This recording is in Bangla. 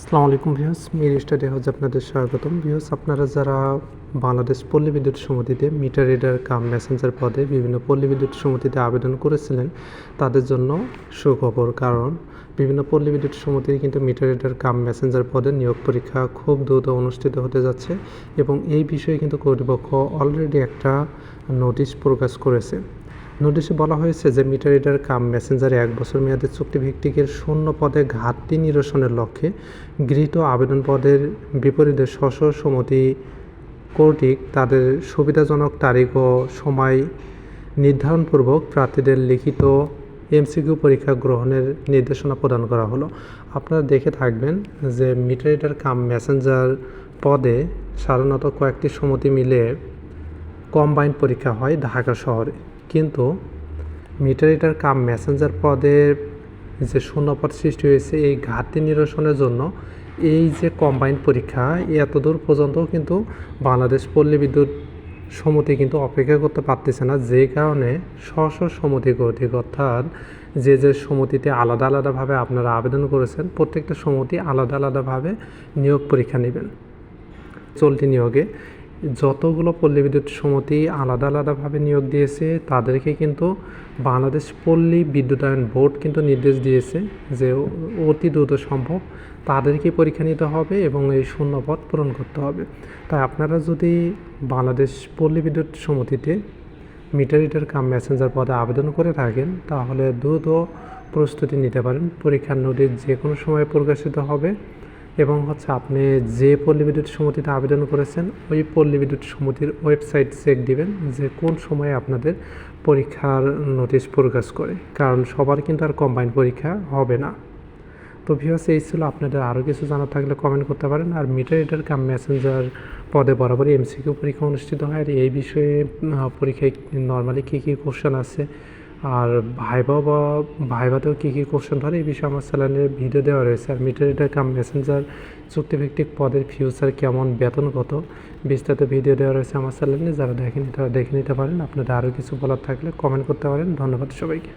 আসসালামু আলাইকুম ভিউস মির স্টাডি হাউস আপনাদের স্বাগতম। ভিউস আপনারা যারা বাংলাদেশ পল্লী বিদ্যুৎ সমিতিতে মিটার রিডার কাম মেসেঞ্জার পদে বিভিন্ন পল্লী বিদ্যুৎ সমিতিতে আবেদন করেছিলেন, তাদের জন্য সুখবর। কারণ বিভিন্ন পল্লী বিদ্যুৎ সমিতির কিন্তু মিটার রিডার কাম মেসেঞ্জার পদে নিয়োগ পরীক্ষা খুব দ্রুত অনুষ্ঠিত হতে যাচ্ছে এবং এই বিষয়ে কিন্তু কর্তৃপক্ষ অলরেডি একটা নোটিশ প্রকাশ করেছে। নোটিশে বলা হয়েছে যে মিটার রিডার কাম মেসেঞ্জারে এক বছর মেয়াদে চুক্তিভিত্তিকের শূন্য পদে ঘাটতি নিরসনের লক্ষ্যে গৃহীত আবেদন পদের বিপরীতে স্ব সমিতি কর্তৃক তাদের সুবিধাজনক তারিখ ও সময় নির্ধারণপূর্বক প্রার্থীদের লিখিত এমসিকিউ পরীক্ষা গ্রহণের নির্দেশনা প্রদান করা হলো। আপনারা দেখে থাকবেন যে মিটার রিডার কাম মেসেঞ্জার পদে সাধারণত কয়েকটি সমিতি মিলে কম্বাইন্ড পরীক্ষা হয় ঢাকা শহরে। কিন্তু মিটার রিডার কাম মেসেঞ্জার পদের যে শূন্যপদ সৃষ্টি হয়েছে, এই ঘাটতি নিরসনের জন্য এই যে কম্বাইন্ড পরীক্ষা এতদূর পর্যন্ত কিন্তু বাংলাদেশ পল্লী বিদ্যুৎ সমিতি কিন্তু অপেক্ষা করতে পারতেছে না। যে কারণে স্ব সমিতি কর্তৃক অর্থাৎ যে যে সমিতিতে আলাদা আলাদাভাবে আপনারা আবেদন করেছেন, প্রত্যেকটা সমিতি আলাদা আলাদাভাবে নিয়োগ পরীক্ষা নেবেন। চলতি নিয়োগে যতগুলো পল্লী বিদ্যুৎ সমিতি আলাদা আলাদাভাবে নিয়োগ দিয়েছে, তাদেরকে কিন্তু বাংলাদেশ পল্লী বিদ্যুতায়ন বোর্ড কিন্তু নির্দেশ দিয়েছে যে অতি দ্রুত সম্ভব তাদেরকে পরীক্ষা নিতে হবে এবং এই শূন্যপদ পূরণ করতে হবে। তাই আপনারা যদি বাংলাদেশ পল্লী বিদ্যুৎ সমিতিতে মিটার রিডার কাম মেসেঞ্জার পদে আবেদন করে থাকেন, তাহলে দ্রুত প্রস্তুতি নিতে পারেন। পরীক্ষার নোটিশ যে কোনো সময় প্রকাশিত হবে। এবং হচ্ছে আপনি যে পল্লী বিদ্যুৎ সমিতিতে আবেদন করেছেন, ওই পল্লী বিদ্যুৎ সমিতির ওয়েবসাইট চেক দিবেন যে কোন সময়ে আপনাদের পরীক্ষার নোটিশ প্রকাশ করে, কারণ সবার কিন্তু আর কম্বাইন্ড পরীক্ষা হবে না। তো ভিউয়ার্স এই ছিল আপনাদের আরও কিছু জানার থাকলে কমেন্ট করতে পারেন, আর মিটার রিডার কাম মেসেঞ্জার পদে বরাবরই এমসিকিউ পরীক্ষা অনুষ্ঠিত হয়, আর এই বিষয়ে পরীক্ষায় নর্মালি কী কী কোশ্চেন আছে আর ভাইবা বা ভাইবাতেও কী কী কোশ্চেন ধরে? এই বিষয়ে আমার চ্যানেলে ভিডিও দেওয়া রয়েছে। আর মিটার রিডার কাম মেসেঞ্জার চুক্তিভিত্তিক পদের ফিউচার কেমন, বেতন কত? বিস্তারিত ভিডিও দেওয়া রয়েছে আমার চ্যানেলে যারা দেখেনি তারা দেখে নিতে পারেন, আপনাদের আরও কিছু বলার থাকলে কমেন্ট করতে পারেন। ধন্যবাদ সবাইকে।